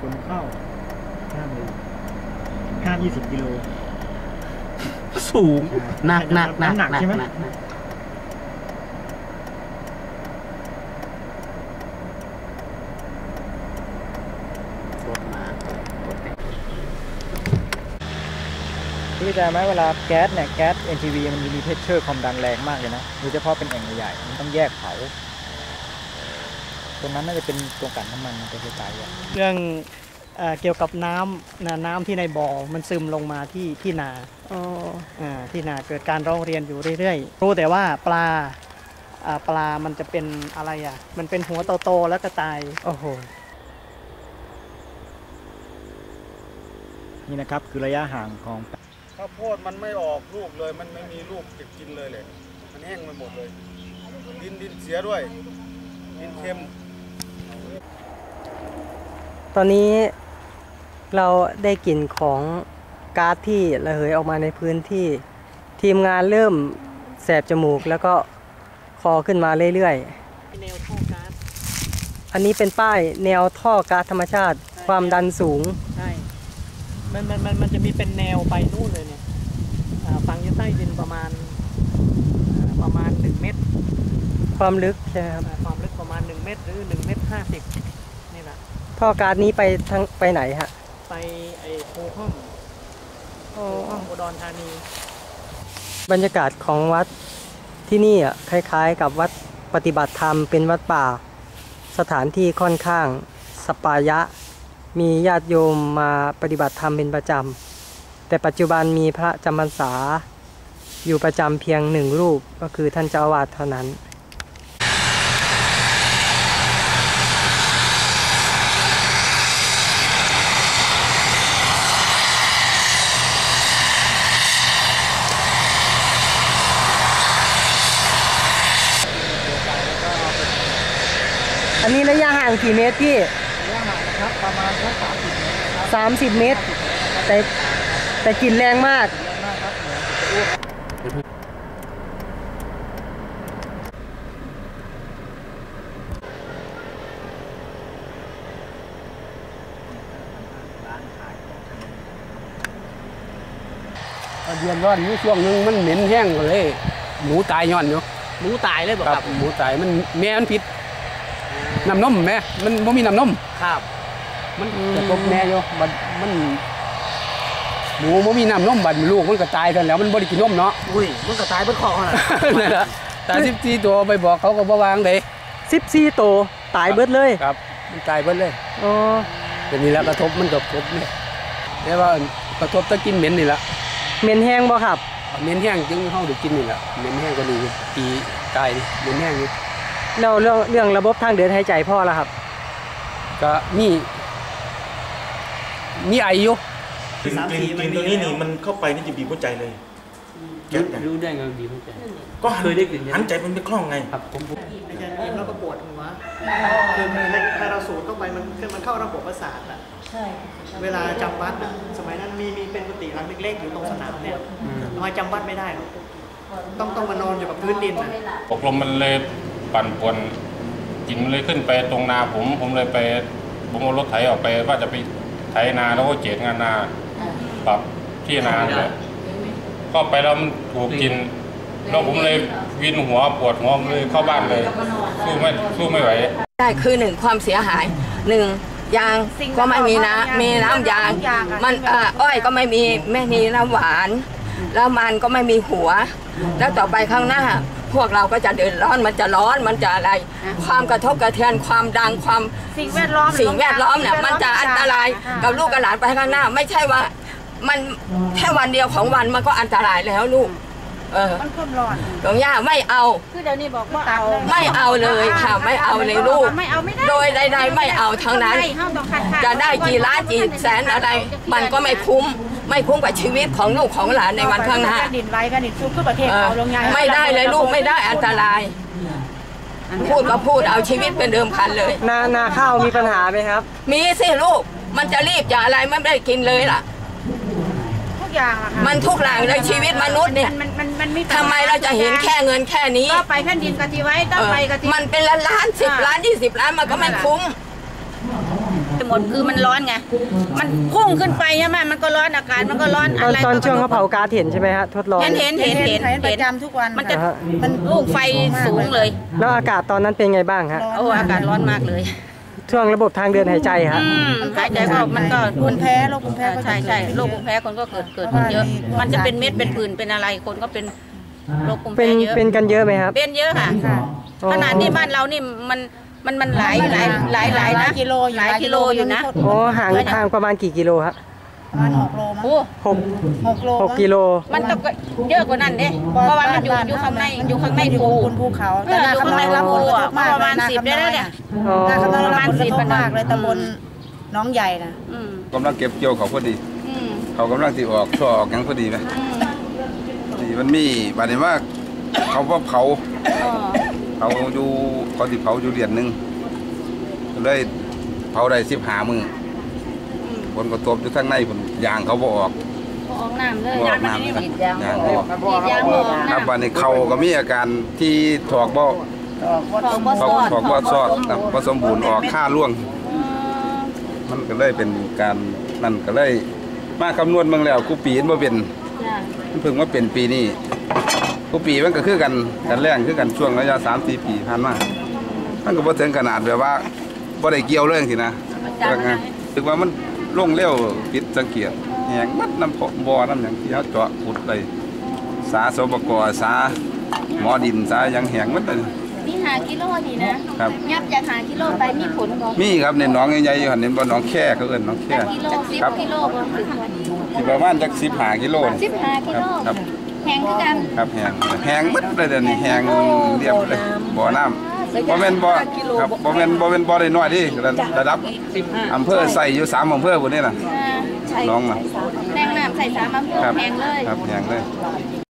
ขนเข้าห้ามเลยห้ามยี่สิบกิโลสูงหนักหนักหนักน้ำหนักใช่ไหมนักนักรถมารถแต่งพี่ใจไหมเวลาแก๊สเนี่ยแก๊ส NGV มันมีเพชเชอร์ความดันแรงมากเลยนะโดยเฉพาะเป็นแอ่งใหญ่ๆมันต้องแยกเผา ตรงนั้นน่าจะเป็นตรงกันน้ำมันมันจะคล้ายๆกันเรื่องเอ่อเกี่ยวกับน้ำนะน้ำที่ในบ่อมันซึมลงมาที่ที่นาอ่าที่นาเกิดการร้องเรียนอยู่เรื่อยๆ รู้แต่ว่าปลาอ่าปลามันจะเป็นอะไรอะ มันเป็นหัวโตๆแล้วก็ตายโอ้โหนี่นะครับคือระยะห่างของข้าวโพดมันไม่ออกลูกเลย มันไม่มีลูกเก็บกินเลยเลย มันแห้งไปหมดเลย ดินดินเสียด้วย ดินเค็มต อนนี้เราได้กลิ่นของก๊าซที่ระเหยออกมาในพื้นที่ทีมงานเริ่มแสบจมูกแล้วก็คอขึ้นมาเรื่อยแนวท่อก๊าซๆอันนี้เป็นป้ายแนวท่อก๊าซธรรมชาติ ความดันสูงใช่มันมันมันมันจะมีเป็นแนวไปนู่นเลยเนี่ยอ่าฝังอยู่ใต้ดินประมาณอ่าประมาณ 1 เมตร ความลึกใช่ไหมครับอ่าความลึกประมาณ 1 เมตรหรือ1เมตร50นี่แหละ ท่อก๊าซนี้ไปทางไปไหนฮะ ไปไอ้โพห้อมโพห้อมอุดรธานี บรรยากาศของวัดที่นี่อะคล้าย ๆ กับวัดปฏิบัติธรรมเป็นวัดป่า สถานที่ค่อนข้างสปายะ มีญาติโยมมาปฏิบัติธรรมเป็นประจำ แต่ปัจจุบันมีพระจำพรรษา อยู่ประจำเพียงหนึ่งรูปก็คือท่านเจ้าอาวาสเท่านั้น นนี้ระยะห่างกี่เมตรพี่ระยะห่างนะครับประมาณสักสามสิบเมตรนะครับสามสิบเมตร แต่แต่กลิ่นแรงมากเยอะมากครับเหมือนจะอ้วกเดือนร้อนนี้ช่วงหนึงมันเหม็นแห้งเลย หมูตายย้อนอยู่หมูตายเลยบอกคครัรับบ หมูตายมันแม่มันผิด น้ำนมแม่มันบ่มีน้ำนมครับ มันจะตบแม่อยู่บัดมันหมูบ่มีน้ำนมบัดลูกมันก็ตายกันแล้วมันบ่ได้กินนมเนาะอุ้ยมันก็ตายเบิดคอขนาดนั่นล่ะตาสิบสี่ตัวไปบอกเขาก็บ่วางเด้14โตวตายเบิดเลยครับ มันตายเบิดเลยอ๋อแต่นี่ละกระทบมันกระทบนี่แต่ว่ากระทบแตะกินเหม็นนี่ละเหม็นแห้งบ่ครับเหม็นแห้งจึงเฮาได้กินนี่ละเหม็นแห้งก็ดีอยู่ปีกายนี่เหม็นแห้งอยู่ แล้วเรื่องเรื่องระบบทางเดินหายใจพ่อละครับ ก็มี มีไออยู่กลิ่นกลิ่นกลิ่นตัวนี้นี่มันเข้าไปนี่จะบีบหัวใจเลยแก๊สเนี่ยรู้ได้ไงดีมั้งก็หันเคยได้กลิ่นหันใจมันเป็นคล่องไง ครับผมอาจารย์ยิ้มแล้วก็ปวดหัวคือคือให้ให้เราสูดเข้าไปมันคือมันเข้าระบบประสาทอะเวลาจำวัดอะสมัยนั้นมีมีเป็นกุฏิหลังเล็กๆอยู่ตรงสนามเนี่ยทำไมจำวัดไม่ได้หรอกต้องต้องมานอนอยู่กับพื้นดินอะ อบรมมันเลย ปั่นป่วนกลิ่นมันเลยขึ้นไปตรงนาผม ผมเลยไปผมเอารถไถออกไปว่าจะไปไถนาแล้วก็เจียดงานนาปรับที่นาเลยก็ไปแล้วมันถูกกลินแล้วผมเลยวินหัวปวดหัวผมเลยเข้าบ้านเลย สู้ไม่สู้ไม่ไหวได้คือหนึ่งความเสียหายหนึ่งยางก็ไม่มีน้ำมีน้ำยาง มันเอ่ออ้อยก็ไม่มีไม่มีน้ำหวาน แล้วมันก็ไม่มีหัว แล้วต่อไปข้างหน้า พวกเราก็จะเดือดร้อนมันจะร้อนมันจะอะไร ความกระทบกระเทือนความดังความสิ่งแวดล้อมสิ่งแวดล้อมเนี่ยมันจะอันตรายกับลูกกับหลานไปข้างหน้า ไม่ใช่ว่ามันแค่วันเดียวของวันมันก็อันตรายแล้วลูก เออมันความร้อนหลวงย่าไม่เอา คือเดี๋ยวนี้บอกว่าเอาไม่เอาเลยค่ะไม่เอาเลยลูก ไม่เอาไม่ได้โดยใดๆไม่เอาทั้งนั้นไม่ห้ามต้องคัดค้านจะได้กี่ล้านกี่แสนอะไร มันก็ไม่คุ้ม ไม่คุ้มกับชีวิตของลูกของหลานในวันข้างหน้าแผ่นดินไหว้แผ่นดินซุกคือประเทศเออเอาลงยาไม่ได้เลยลูกไม่ได้อันตรายพูดก็พูดเอาชีวิตเป็นเดิมพันเลย นานาข้าวมีปัญหาไหมครับ มีสิลูก มันจะรีบจะอะไรไม่ได้กินเลยล่ะทุ กอย่างอะค่ะมันทุกอย่างเลยชีวิตมนุษย์เนี่ย มันมันมันมีทำไมเราจะเห็นแค่เงินแค่นี้ ก็ไปแผ่นดินกะทิไว้ต้องไปกะทิมันเป็นล้านล้านสิบล้านยี่สิบล้านมันก็ไม่คุ้มมหมดคือมันร้อนไง มันพุ่งขึ้นไปใช่ไหมมันก็ร้อนอากาศมันก็ร้อนตอะอนไรตอนช่วงเขาเผาก๊าซเห็นใช่ไหมฮะทดลองเห็นเห็นเห็นเห็นเห็นประเห็นจำทุกวันมันจะอ่าฮะมันลูกไฟสูงเลย แล้วอากาศตอนนั้นเป็นไงบ้างฮะโอ้อากาศร้อนมากเลย ช่วงระบบทางเดินหายใจฮะอืมหายใจก็มันก็ภูมิแพ้โรคภูมิแพ้ก็จะใช่ใช่เกิดขึ้นโรคภูมิแพ้คนก็เกิดเกิดเพราะขึ้นเยอะว่ามีมันจะเป็นเม็ดเป็นผื่นเป็นอะไรคนก็เป็นโรคภูมิเป็แพ้นเยอะเป็นกันเยอะไหมครับ เป็นเยอะค่ะค่ะอ๋อขนาดที่บ้านเรานี่มันมันมันหลายหลายหลายหลายหลานะยกิโลอยู่หลายกิโลอยู่นะ โอ้ห่างห่างประมาณกี่กิโลฮะประมาณหกโล มั้งโอ้หกหกโลหกกิโล มันต้องเยอะกว่านั้นเด้เพราะว่ามันอยู่อยู่ข้างในอยู่ข้างในอยู่ภูบนภูเขาเอออยู่ข้างในรับผลกระทบมากประมาณลสิบได้แล้วเนี่ย อ๋อนาคำน้อยประรับมาณผลกสิระบทบมากเลยอืมตำบลหน้องใหญ่นะอืมกำลังเก็บเกี่ยวเขาพอดี อืมเขากำลังสิออกช่อออกหยังพอดีไหมอืมนี่มันมีบาดนี้ว่าเขาว่าเผาอ๋อเผาอยู่เขาสิเผาอยู่เดือนหนึงก็เลยเผาได้สิบหามือ อืมผลกระทบอยู่ข้างในผลยางเขาบ่ออก บ่ออกน้ำเลยบ่ออกน้ำครับยางบ่ออก กรีดยางบ่ออกครับน้ำวันนี้เขาก็มีอาการที่ถอกบ่ของบ่ถสอกอดถอกบ่ซอดครับบ่สมบูรณ์ออกค่าล่วง อืมมันก็เลยเป็นการนั่นก็เลย มาคำนวณเบิ่งแล้วกูปีนบ่เป็นจ้ะมันเพิ่งมาเป็นปีนี้กูปีมันก็คือกันกันแรงคือกันช่วงระยะ3-4ปีผ่านมามันก็บ่ถึงขนาดแบบว่าบ่ได้เกี่ยวเลยสินะจ้ะว่าไงถึงว่ามัน ลงเร็วผิดสังเกตแหงมัดน้ำพบ่อน้ำหยังที่เขาเจาะขุดเลยสาสบกสาหมอดินสาหยังแหงมัดเลยนี่หากิโลนี่นะครับยับจากหากิโลไปมีผลบ่มีครับในหนองใหญ่ๆอยู่หั่นเห็นบ่หนองแค่เขาเอิ้นหนองแค่กิโลสิบครับกิโลบ่ถึงที่ประมาณจัก15กิโลนี่สิบห้ากิครับโลครับแพงคือกันครับแหงแหงมัดเลยเดี๋ยวนี้แหงเรียบเลยบ่อน้ำ บ่แม่นบ่ครับบ่แม่นบ่แม่นบ่ได้น้อยดิระระดับอำเภอใส่อยู่สามอำเภอพุ่นนี่น่ะอ่าใช่น้องน่ะแรงน้ำใส่สามอำเภอครับแพงเลยครับแหงเลย